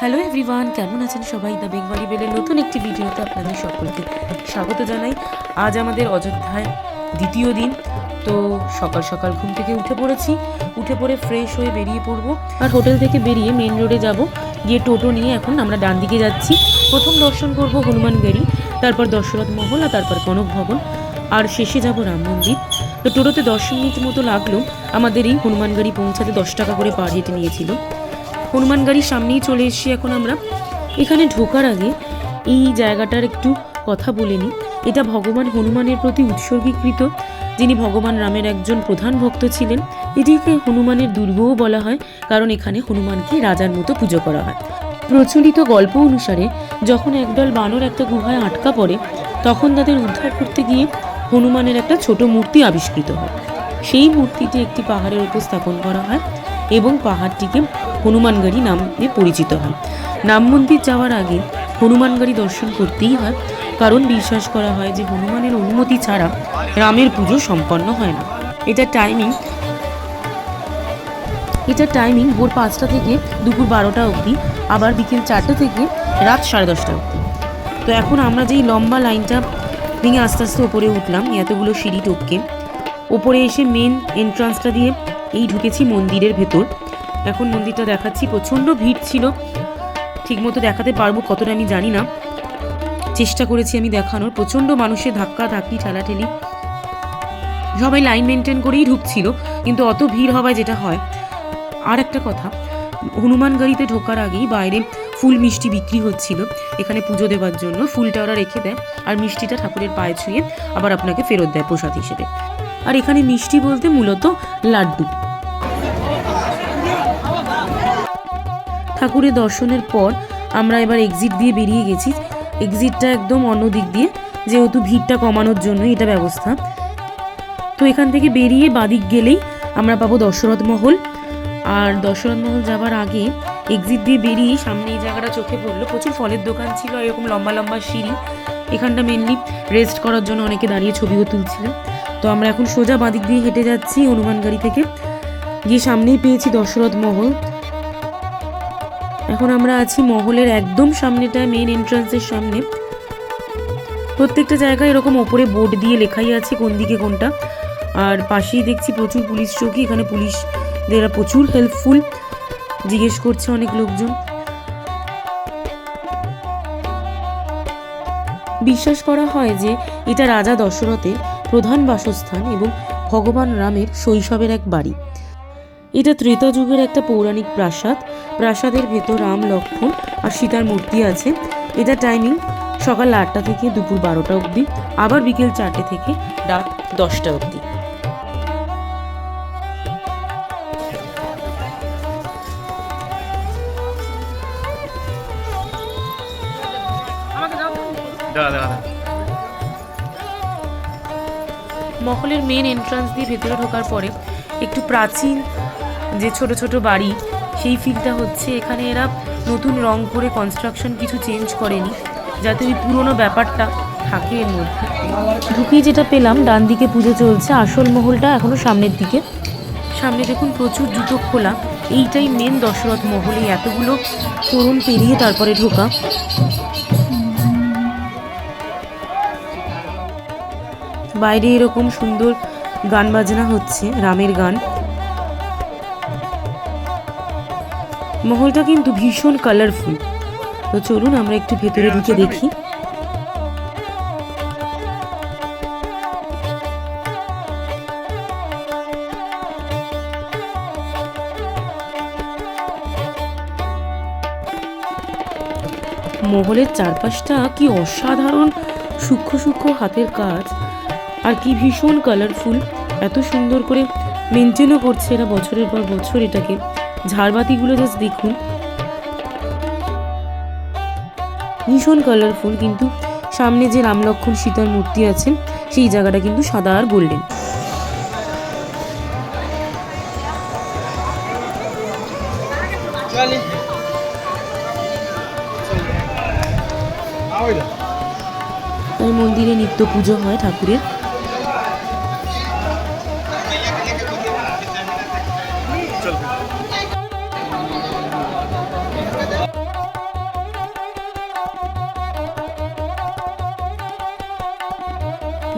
Hello everyone কেমন আছেন সবাই? দ্য বেঙ্গলি বেলের নতুন একটি ভিডিওতে আপনাদের সকলকে স্বাগত জানাই। আজ আমাদের অযোধ্যায় দ্বিতীয় দিন, তো সকাল সকাল ঘুম থেকে উঠে পড়েছি। উঠে পড়ে ফ্রেশ হয়ে বেরিয়ে পড়ব। আর হোটেল থেকে বেরিয়ে মেন রোডে যাব। গিয়ে টোটো নিয়ে এখন আমরা ডান দিকে যাচ্ছি। প্রথম দর্শন করব হনুমানগড়ি তারপর দশরথ মহল আর তারপর কনক ভবন। আর শেষে যাব রাম মন্দির। তো টোটোতে দশ মিনিট মতো লাগল। আমাদের এই হনুমানগড়ি পৌঁছাতে দশ টাকা করে পার হেঁটে নিয়েছিল। হনুমান গাড়ির সামনেই চলে এসেছি এখন আমরা। এখানে ঢোকার আগে এই জায়গাটার একটু কথা বলে নিই। এটা ভগবান হনুমানের প্রতি উৎসর্গীকৃত, যিনি ভগবান রামের একজন প্রধান ভক্ত ছিলেন। এটিকে হনুমানের দুর্গও বলা হয়, কারণ এখানে হনুমানকে রাজার মতো পুজো করা হয়। প্রচলিত গল্প অনুসারে, যখন একদল বানর একটা গুহায় আটকা পড়ে, তখন তাদের উদ্ধার করতে গিয়ে হনুমানের একটা ছোট মূর্তি আবিষ্কৃত হয়। সেই মূর্তিটি একটি পাহাড়ের উপর স্থাপন করা হয়। এবং পাহাড়টিকে হনুমানগাড়ি নামে পরিচিত হয়। নাম মন্দির যাওয়ার আগে হনুমানগাড়ি দর্শন করতেই হয়, কারণ বিশ্বাস করা হয় যে হনুমানের অনুমতি ছাড়া রামের পুজো সম্পন্ন হয় না। এটা টাইমিং এটা টাইমিং ভোর পাঁচটা থেকে দুপুর বারোটা অবধি, আবার বিকেল চারটে থেকে রাত সাড়ে দশটা অবধি। তো এখন আমরা যেই লম্বা লাইনটা ভেঙে আস্তে আস্তে ওপরে উঠলাম, এতগুলো সিঁড়ি টপকে, ওপরে এসে মেন এন্ট্রান্সটা দিয়ে এই ঢুকেছি মন্দিরের ভেতর। এখন মন্দিরটা দেখাচ্ছি, প্রচণ্ড ভিড় ছিল। ঠিকমতো দেখাতে পারব কতটা আমি জানি না। চেষ্টা করেছি আমি দেখানোর, প্রচণ্ড মানুষের ধাক্কা ধাক্কি, ঠেলাঠেলি। সবাই লাইন মেনটেন করেই ঢুকছিল, কিন্তু অত ভিড় হওয়ায় যেটা হয়। আর একটা কথা, হনুমান গাড়িতে ঢোকার আগেই বাইরে ফুল মিষ্টি বিক্রি হচ্ছিল। এখানে পুজো দেওয়ার জন্য ফুলটা ওরা রেখে দেয়, আর মিষ্টিটা ঠাকুরের পায়ে ছুঁয়ে আবার আপনাকে ফেরত দেয় প্রসাদ হিসেবে। আর এখানে মিষ্টি বলতে মূলত লাড্ডু। ঠাকুরের দর্শনের পর আমরা এবার এক্সিট দিয়ে বেরিয়ে গেছি। এক্সিটটা একদম অন্য দিক দিয়ে, যেহেতু ভিড়টা কমানোর জন্য এটা ব্যবস্থা। তো এখান থেকে বেরিয়ে বাদিক গেলেই আমরা পাবো দশরথ মহল। আর দশরথ মহল যাওয়ার আগে এক্সিট দিয়ে বেরিয়ে সামনে এই জায়গাটা চোখে পড়ল। প্রচুর ফলের দোকান ছিল, এরকম লম্বা লম্বা সিঁড়ি। এখানটা মেনলি রেস্ট করার জন্য অনেকে দাঁড়িয়ে ছবিও তুলছিলেন। তো আমরা এখন সোজা বাঁদিক দিয়ে হেঁটে যাচ্ছি হনুমান গাড়ি থেকে। গিয়ে সামনেই পেয়েছি দশরথ মহল। এখন আমরা আছি মহলের একদম সামনেটায় মেন এন্ট্রান্সের সামনে। প্রত্যেকটা জায়গায় এরকম ওপরে বোর্ড দিয়ে লেখাই আছে কোন দিকে কোনটা। আর পাশেই দেখছি প্রচুর পুলিশ চৌকি, এখানে পুলিশদের প্রচুর হেল্পফুল জিজ্ঞেস করছে অনেক লোকজন। বিশ্বাস করা হয় যে এটা রাজা দশরথের। প্রধান বাসস্থান এবং ভগবান রামের শৈশবের এক বাড়ি। এটা ত্রেতা যুগের একটা পৌরাণিক প্রাসাদ। প্রাসাদের ভেতর রাম লক্ষ্মণ আর সীতার মূর্তি আছে। এটা টাইমিং সকাল আটটা থেকে দুপুর বারোটা অবধি। আবার বিকেল চারটে থেকে রাত দশটা অবধি। মহলের মেন এন্ট্রান্স দিয়ে ভেতরে ঢোকার পরে একটু প্রাচীন যে ছোট ছোট বাড়ি, সেই ফিলটা হচ্ছে। এখানে এরা নতুন রং করে কনস্ট্রাকশন কিছু চেঞ্জ করেনি, যাতে ওই পুরোনো ব্যাপারটা থাকে এর মধ্যে। ঢুকিয়ে যেটা পেলাম, ডান দিকে পুজো চলছে, আসল মহলটা এখনও সামনের দিকে। সামনে দেখুন প্রচুর জুতো খোলা, এইটাই মেন দশরথ মহল এতগুলো তরুণ পেরিয়ে তারপরে ঢোকা। বাইরে এরকম সুন্দর গান বাজনা হচ্ছে, রামের গান। মহলটা কিন্তু ভীষণ কালারফুল তো চলুন আমরা একটু ভেতরে ঢুকে দেখি। মহলের চারপাশটা কি অসাধারণ সূক্ষ্ম সূক্ষ্ম হাতের কাজ। আর কি ভীষণ কালারফুল এত সুন্দর করে মেনটেনও করছে এরা বছরের পর বছর এটাকে। ঝাড়বাতিগুলো জাস্ট দেখুন। ভীষণ কালারফুল কিন্তু সামনে যে রাম লক্ষ্মণ সীতার মূর্তি আছে সেই জায়গাটা কিন্তু সাদা আর গোল্ডেন আর মন্দিরে নিত্য পুজো হয় ঠাকুরের।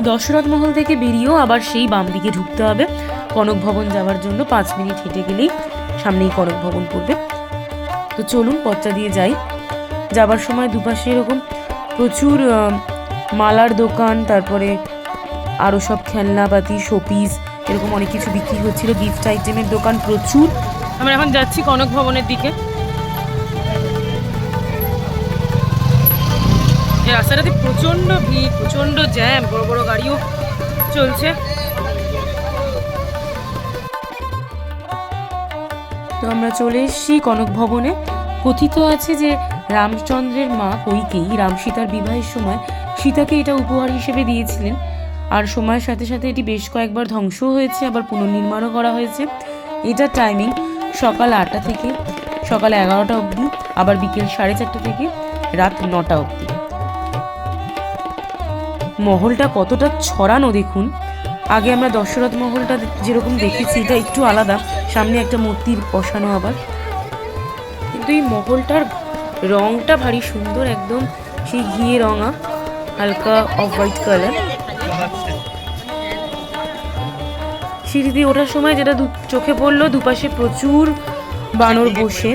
দশরথ মহল থেকে বেরিয়েও আবার সেই বাম দিকে ঢুকতে হবে। কনক ভবন যাওয়ার জন্য পাঁচ মিনিট হেঁটে গেলেই সামনেই কনক ভবন পড়বে। তো চলুন, পথটা দিয়ে যাই। যাবার সময় দুপাশে এরকম প্রচুর মালার দোকান, তারপরে আরও সব খেলনাপাতি, শোপিস, এরকম অনেক কিছু বিক্রি হচ্ছিল গিফট আইটেমের দোকান প্রচুর। আমরা এখন যাচ্ছি কনক ভবনের দিকে। এই রাস্তাটাতে প্রচণ্ড ভিড়, প্রচণ্ড জ্যাম, বড় বড় গাড়িও চলছে। তো আমরা চলে এসেছি কনক ভবনে। কথিত আছে যে রামচন্দ্রের মা কৈকেয়ী রাম সীতার বিবাহের সময় সীতাকে এটা উপহার হিসেবে দিয়েছিলেন। আর সময়ের সাথে সাথে এটি বেশ কয়েকবার ধ্বংসও হয়েছে, আবার পুনর্নির্মাণও করা হয়েছে। এটার টাইমিং সকাল আটটা থেকে সকাল এগারোটা অবধি, আবার বিকেল সাড়ে চারটে থেকে রাত নটা অবধি। মহলটা কতটা ছড়ানো দেখুন। আগে আমরা দশরথ মহলটা যেরকম দেখেছি, এটা একটু আলাদা। সামনে একটা মূর্তি বসানো আবার। কিন্তু এই মহলটার রংটা ভারী সুন্দর একদম। সেই ঘিয়ে রঙা, হালকা অফ হোয়াইট কালার সিঁড়ি দিয়ে ওঠার সময় যেটা চোখে পড়ল, দুপাশে প্রচুর বানর বসে।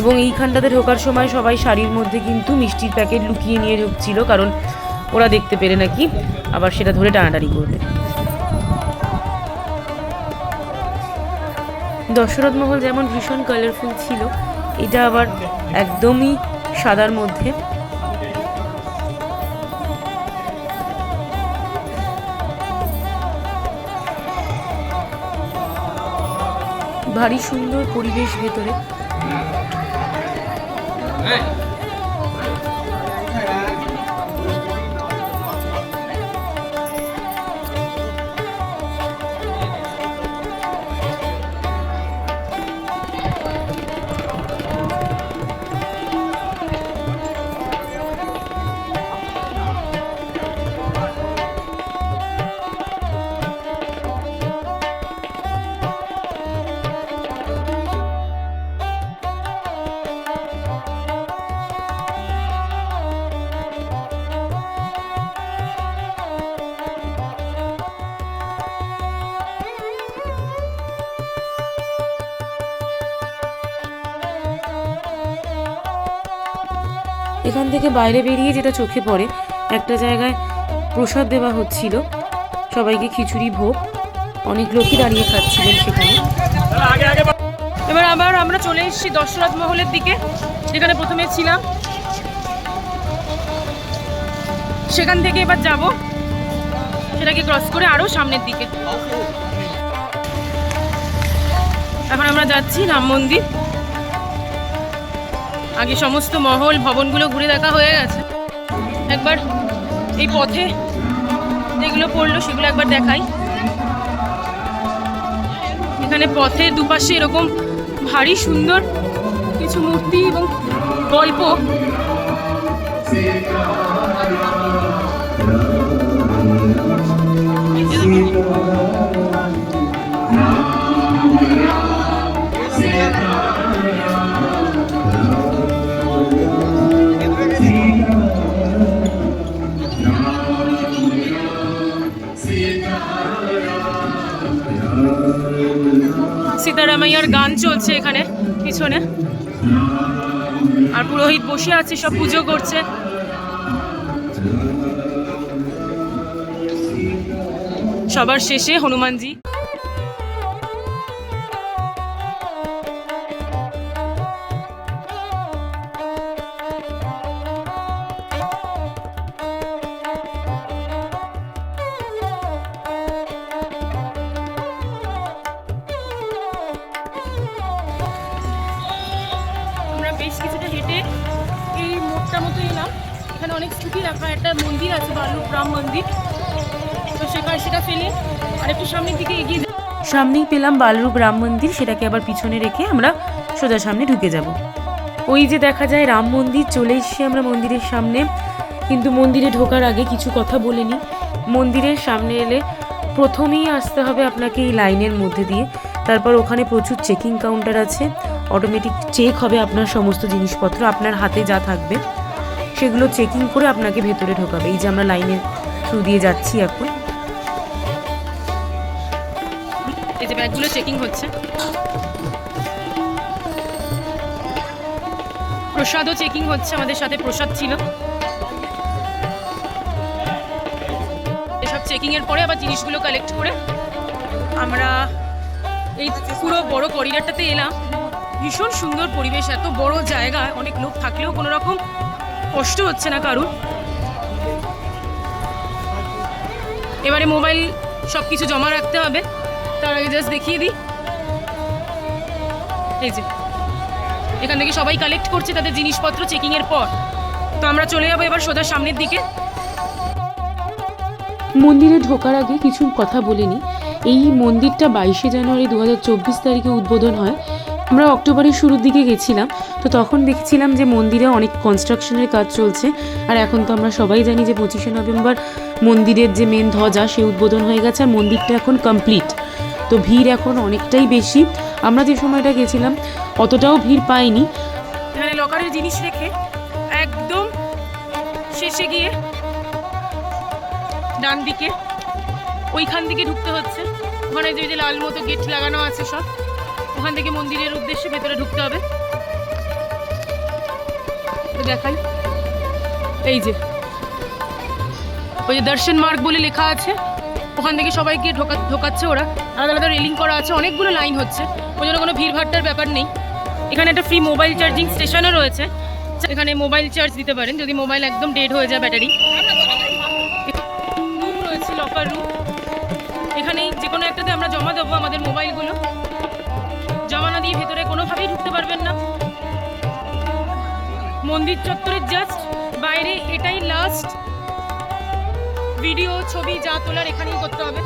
এবং এইখানটাতে ঢোকার সময় সবাই শাড়ির মধ্যে কিন্তু মিষ্টির প্যাকেট লুকিয়ে নিয়ে ঢুকছিল, কারণ ওরা দেখতে পেরে নাকি, আবার সেটা ধরে টানাটানি করবে। দশরথ মহল যেমন ভীষণ কালারফুল ছিল, এটা আবার একদমই সাদার মধ্যে। ভারী সুন্দর পরিবেশ ভেতরে। এখান থেকে বাইরে বেরিয়ে যেটা চোখে পড়ে একটা জায়গায় প্রসাদ দেওয়া হচ্ছিল। সবাইকে খিচুড়ি ভোগ। অনেক লোকই দাঁড়িয়ে খাচ্ছিলেন সেখানে। এবার আবার আমরা চলে এসেছি দশরথ মহলের দিকে যেখানে প্রথমে ছিলাম। সেখান থেকে এবার যাব। সেটাকে ক্রস করে আরও সামনের দিকে। এখন আমরা যাচ্ছি রাম মন্দির। আগে সমস্ত মহল ভবনগুলো ঘুরে দেখা হয়ে গেছে। একবার এই পথে যেগুলো পড়ল সেগুলো একবার দেখাই। এখানে পথের দুপাশে এরকম ভারী সুন্দর কিছু মূর্তি এবং গল্প। সীতারামাইয়ার গান চলছে এখানে, পিছনে। আর পুরোহিত বসে আছে, সব পুজো করছে। সবার শেষে হনুমানজি। মতো এলাম। এখানে অনেক স্কুটি রাখা একটা মন্দির আছে, বালু রাম মন্দির। তো সেখানে সেটা ফেলে আর একটু সামনের দিকে এগিয়ে সামনেই পেলাম বালরূপ রাম মন্দির, সেটাকে আবার পিছনে রেখে আমরা সোজা সামনে ঢুকে যাব। ওই যে দেখা যায় রাম মন্দির, চলে এসেছি আমরা মন্দিরের সামনে। কিন্তু মন্দিরে ঢোকার আগে কিছু কথা বলে নিই। মন্দিরের সামনে এলে প্রথমেই আসতে হবে আপনাকে এই লাইনের মধ্যে দিয়ে। তারপর ওখানে প্রচুর চেকিং কাউন্টার আছে। অটোমেটিক চেক হবে আপনার সমস্ত জিনিসপত্র, আপনার হাতে যা থাকবে। সেগুলো চেকিং করে আপনাকে ভেতরে ঢোকাবে। এই যে আমরা লাইনের থ্রু দিয়ে যাচ্ছি এখন। এই যে ব্যাগগুলো চেকিং হচ্ছে। প্রসাদও চেকিং হচ্ছে, আমাদের সাথে প্রসাদ ছিল। এসব চেকিং এর পরে আবার জিনিসগুলো কালেক্ট করে আমরা এই পুরো বড় করিডরটাতে এলাম। ভীষণ সুন্দর পরিবেশ, এত বড় জায়গা, অনেক লোক থাকলেও কোনো রকম কষ্ট হচ্ছে না কারুর? এবারে মোবাইল সব কিছু জমা রাখতে হবে। তার আগে জাস্ট দেখিয়ে দিই। এই যে, এখান থেকে সবাই কালেক্ট করছে তাদের জিনিসপত্র চেকিং এর পর। তো আমরা চলে যাব এবার সোজা সামনের দিকে। মন্দিরে ঢোকার আগে কিছু কথা বলিনি এই মন্দিরটা বাইশে জানুয়ারি দু হাজার চব্বিশ তারিখে উদ্বোধন হয়। আমরা অক্টোবরের শুরুর দিকে গেছিলাম, তো তখন দেখছিলাম যে মন্দিরে অনেক কনস্ট্রাকশনের কাজ চলছে। আর এখন তো আমরা সবাই জানি যে পঁচিশে নভেম্বর মন্দিরের যে মেন ধ্বজা, সে উদ্বোধন হয়ে গেছে আর মন্দিরটা এখন কমপ্লিট তো ভিড় এখন অনেকটাই বেশি। আমরা যে সময়টা গেছিলাম, অতটাও ভিড় পাইনি। লকারের জিনিস রেখে একদম শেষে গিয়ে ডান দিকে ওইখান দিকে ঢুকতে হচ্ছে। ওখানে যে লাল মতো গেট লাগানো আছে সব। ওখান থেকে মন্দিরের উদ্দেশ্যে ভেতরে ঢুকতে হবে। দেখাই। এই যে, ওই যে দর্শন মার্গ বলে লেখা আছে। ওখান থেকে সবাইকে ঢোকা, ঢোকাচ্ছে ওরা। আলাদা আলাদা রেলিং করা আছে, অনেকগুলো লাইন হচ্ছে। ওই জন্য কোনো ভিড়ভাট্টার ব্যাপার নেই। এখানে একটা ফ্রি মোবাইল চার্জিং স্টেশনও রয়েছে। এখানে মোবাইল চার্জ দিতে পারেন, যদি মোবাইল একদম ডেড হয়ে যায় ব্যাটারি রুম রয়েছে লকার রুম এখানেই যে কোনো একটাতে আমরা জমা দেবো আমাদের মোবাইলগুলো কোনোভাবেই ঢুকতে পারবেন না। মন্দির চত্বরের জাস্ট বাইরে এটাই লাস্ট ভিডিও ছবি যা তোলার এখানেই করতে হবে।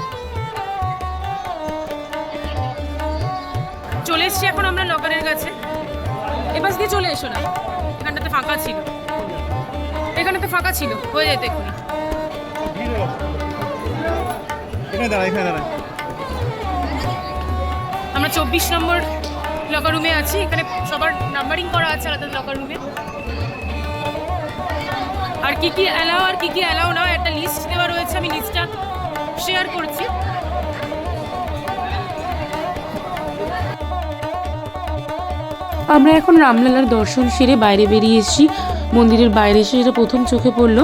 চলে এসছি এখন আমরা লকারের কাছে। এবার দিয়ে চলে এসো না। এখানটাতে ফাঁকা ছিল। এখানেতে ফাঁকা ছিল। হয়ে যেত এক্ষুনি। আমরা চব্বিশ নম্বর লকার রুমে আছি, এখানে সবার নাম্বারিং করা আছে আলাদা লকার রুমে আর কি কি অ্যালাও আর কি কি অ্যালাও না, একটা লিস্ট দেওয়া রয়েছে, আমি লিস্টটা শেয়ার করছি। আমরা এখন রামলালার দর্শন সেরে বাইরে বেরিয়ে এসেছি। মন্দিরের বাইরে এসে যেটা প্রথম চোখে পড়ল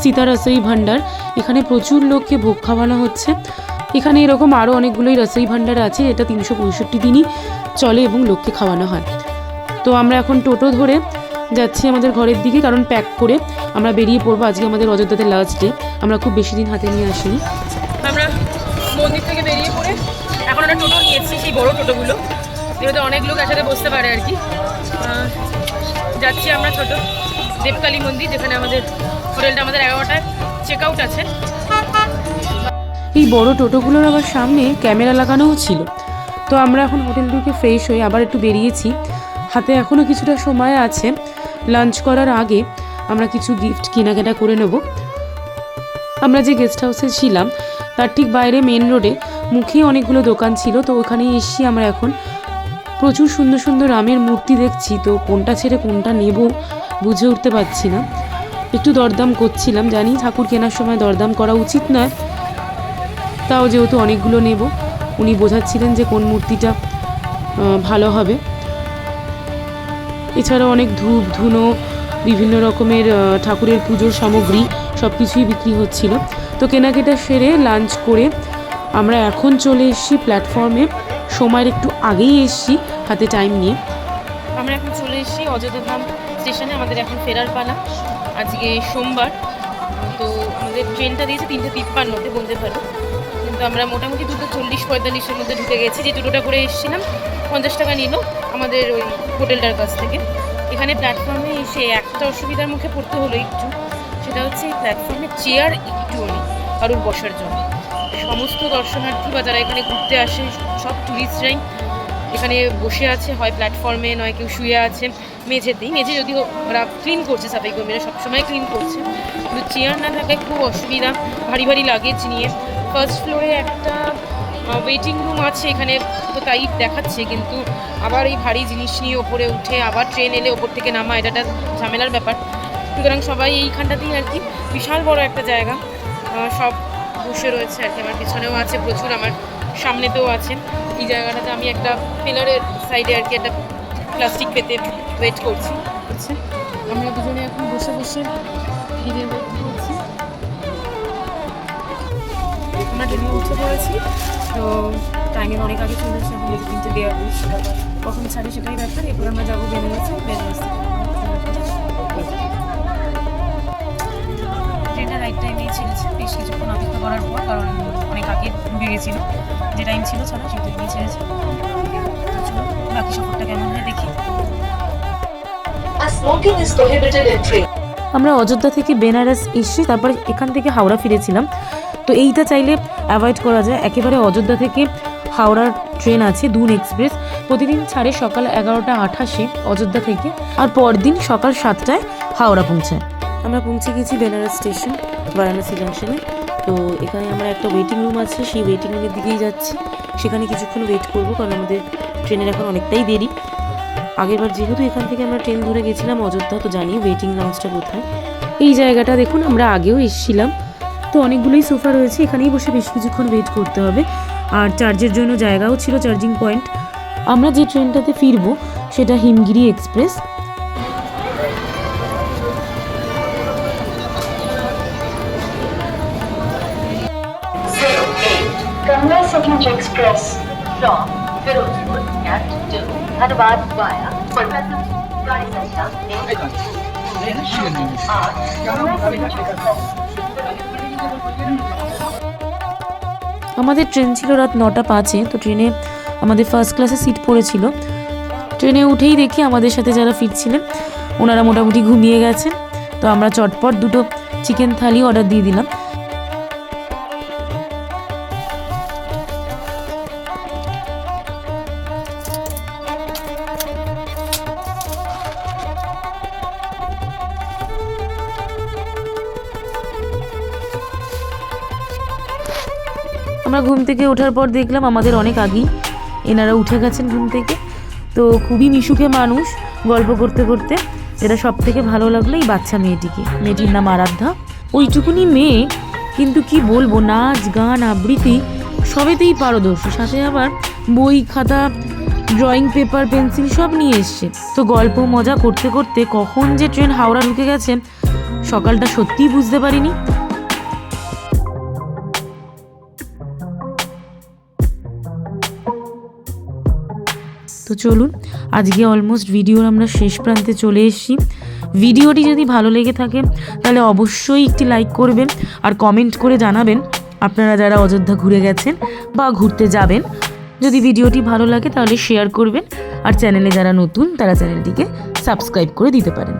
সীতা রসই ভাণ্ডার। এখানে প্রচুর লোককে ভোগ খাওয়ানো হচ্ছে। এখানে এরকম আরও অনেকগুলোই রসই ভাণ্ডার আছে এটা তিনশো পঁয়ষট্টি দিনই চলে এবং লোককে খাওয়ানো হয়। তো আমরা এখন টোটো ধরে যাচ্ছি আমাদের ঘরের দিকে কারণ প্যাক করে আমরা বেরিয়ে পড়ব আজকে আমাদের অযোধ্যাতে লাস্ট ডে আমরা খুব বেশি দিন হাতে নিয়ে আসিনি। আমরা মন্দির থেকে বেরিয়ে পড়ে এখন আমরা টোটো নিয়েছি সেই বড় টোটোগুলো। যেহেতু অনেক লোক একসাথে বসতে পারে আর কি। যাচ্ছি আমরা ছোট দেবকালী মন্দির যেখানে আমাদের হোটেলটা আমাদের এগারোটায় চেক আউট আছে। এই বড় টোটোগুলোর আবার সামনে ক্যামেরা লাগানোও ছিল। তো আমরা এখন হোটেল ঢুকে ফ্রেশ হয়ে আবার একটু বেরিয়েছি। হাতে এখনও কিছুটা সময় আছে। লাঞ্চ করার আগে আমরা কিছু গিফট কেনাকাটা করে নেব। আমরা যে গেস্ট হাউসে ছিলাম, তার ঠিক বাইরে মেন রোডে মুখেই অনেকগুলো দোকান ছিল, তো ওখানেই এসছি আমরা এখন। প্রচুর সুন্দর সুন্দর রামের মূর্তি দেখছি, তো কোনটা ছেড়ে কোনটা নেব বুঝে উঠতে পারছি না। একটু দরদাম করছিলাম, জানি ঠাকুর কেনার সময় দরদাম করা উচিত নয়, তাও যেহেতু অনেকগুলো নেব। উনি বোঝাচ্ছিলেন যে কোন মূর্তিটা ভালো হবে। এছাড়াও অনেক ধূপ, ধুনো, বিভিন্ন রকমের ঠাকুরের পুজোর সামগ্রী সব কিছুই বিক্রি হচ্ছিল। তো কেনাকাটা সেরে লাঞ্চ করে আমরা এখন চলে এসেছি প্ল্যাটফর্মে। সময়ের একটু আগেই এসেছি, হাতে টাইম নিয়ে। আমরা এখন চলে এসেছি অযোধ্যা ধাম স্টেশনে, আমাদের এখন ফেরার পালা। আজকে সোমবার, তো আমাদের ট্রেনটা দিয়েছে তিনটে তিপ্পান্নতে, বলতে পারো। কিন্তু আমরা মোটামুটি দুটো চল্লিশ পঁয়তাল্লিশের মধ্যে ঢুকে গেছি। যে টোটোটা করে এসেছিলাম, পঞ্চাশ টাকা নিল আমাদের ওই হোটেলটার কাছ থেকে। এখানে প্ল্যাটফর্মে এসে একটা অসুবিধার মুখে পড়তে হলো একটু। সেটা হচ্ছে এই প্ল্যাটফর্মে চেয়ার একটুও নেই কারোর বসার জন্য। সমস্ত দর্শনার্থী বা যারা এখানে ঘুরতে আসে, সব ট্যুরিস্টরাই এখানে বসে আছে। হয় প্ল্যাটফর্মে নয় কেউ শুয়ে আছে। মেঝেতেই। মেঝে যদিও ওরা ক্লিন করছে সাফাই কর্মীরা সবসময় ক্লিন করছে। কিন্তু চেয়ার না থাকায় খুব অসুবিধা। ভারী ভারী লাগেজ নিয়ে ফার্স্ট ফ্লোরে একটা ওয়েটিং রুম আছে, এখানে তো তাই দেখাচ্ছে, কিন্তু আবার এই ভারী জিনিস নিয়ে ওপরে উঠে আবার ট্রেন এলে ওপর থেকে নামা, এটা একটা ঝামেলার ব্যাপার। সুতরাং সবাই এইখানটাতেই আর কি, বিশাল বড় একটা জায়গা। সব বসে রয়েছে আর কি, আমার পিছনেও আছে প্রচুর, আমার সামনেতেও আছে এই জায়গাটাতে আমি একটা পিলারের সাইডে আর কি একটা প্লাস্টিক পেতে ওয়েট করছি। হচ্ছে আমরা দুজনে এখন বসে বসে ভিড়ে আমরা ট্রেনে উঠে পড়েছি। তো টাইমের অনেক আগে চলে এসেছে এখন তিনটে দেওয়া কখন ছাড়ে সেটাই ব্যাপার এরপর আমরা যাব বেনারসে বেনারস ট্রেনটা রাইট টাইমেই ছেড়েছে বেশ কিছুক্ষণ অপেক্ষা করার পর কারণ অনেক আগে গেছিল যে টাইম ছিল ছাড়া সেই টাইমেই ছেড়েছে। বাকি সফরটা কেমন হয় দেখি। As smoking is prohibited in train. আমরা অযোধ্যা থেকে বেনারস এসে তারপর এখান থেকে হাওড়া ফিরেছিলাম। তো এইটা চাইলে অ্যাভয়েড করা যায়। একেবারে অযোধ্যা থেকে হাওড়ার ট্রেন আছে দুন এক্সপ্রেস প্রতিদিন ছাড়ে সকাল এগারোটা আঠাশে অযোধ্যা থেকে আর পরদিন সকাল সাতটায় হাওড়া পৌঁছায়। আমরা পৌঁছে গেছি বেনারস স্টেশন বারাণসী জাংশনে তো এখানে আমরা একটা ওয়েটিং রুম আছে সেই ওয়েটিং রুমের দিকেই যাচ্ছি। সেখানে কিছুক্ষণ ওয়েট করব কারণ আমাদের ট্রেনের এখন অনেকটাই দেরি। আগেরবার যেহেতু এখান থেকে আমরা ট্রেন ধরে গেছিলাম অযোধ্যা তো জানি ওয়েটিং লঞ্চটা কোথায়। এই জায়গাটা দেখুন আমরা আগেও এসেছিলাম। তো অনেকগুলোই সোফা রয়েছে এখানেই বসে বেশ কিছুক্ষণ ওয়েট করতে হবে। আর চার্জের জন্য জায়গাও ছিল চার্জিং পয়েন্ট আমরা যে ট্রেনটাতে ফিরব সেটা হিমগিরি এক্সপ্রেস Express from আমাদের ট্রেন ছিল রাত নটা পাঁচে, তো ট্রেনে আমাদের ফার্স্ট ক্লাসে সিট পড়েছিল। ট্রেনে উঠেই দেখি আমাদের সাথে যারা ফিরছিলেন, ওনারা মোটামুটি ঘুমিয়ে গেছেন। তো আমরা চটপট দুটো চিকেন থালি অর্ডার দিয়ে দিলাম। আমরা ঘুম থেকে ওঠার পর দেখলাম আমাদের অনেক আগেই এনারা উঠে গেছেন ঘুম থেকে। তো খুবই মিশুকে মানুষ গল্প করতে করতে। যেটা সব থেকে ভালো লাগল এই বাচ্চা মেয়েটিকে। মেয়েটির নাম আরাধ্যা। ওইটুকুনি মেয়ে, কিন্তু কি বলব, নাচ, গান, আবৃত্তি সবেতেই পারদর্শী। সাথে আবার বই, খাতা ড্রয়িং পেপার পেন্সিল সব নিয়ে এসছে। তো গল্প, মজা করতে করতে কখন যে ট্রেন হাওড়া ঢুকে গেছেন, সকালটা সত্যিই বুঝতে পারিনি। তো চলুন, আজকে অলমোস্ট ভিডিওর আমরা শেষ প্রান্তে চলে এসেছি। ভিডিওটি যদি ভালো লেগে থাকে, তাহলে অবশ্যই একটি লাইক করবেন আর কমেন্ট করে জানাবেন আপনারা যারা অযোধ্যা ঘুরে গেছেন বা ঘুরতে যাবেন। যদি ভিডিওটি ভালো লাগে তাহলে শেয়ার করবেন আর চ্যানেলে যারা নতুন, তারা চ্যানেলটিকে সাবস্ক্রাইব করে দিতে পারেন।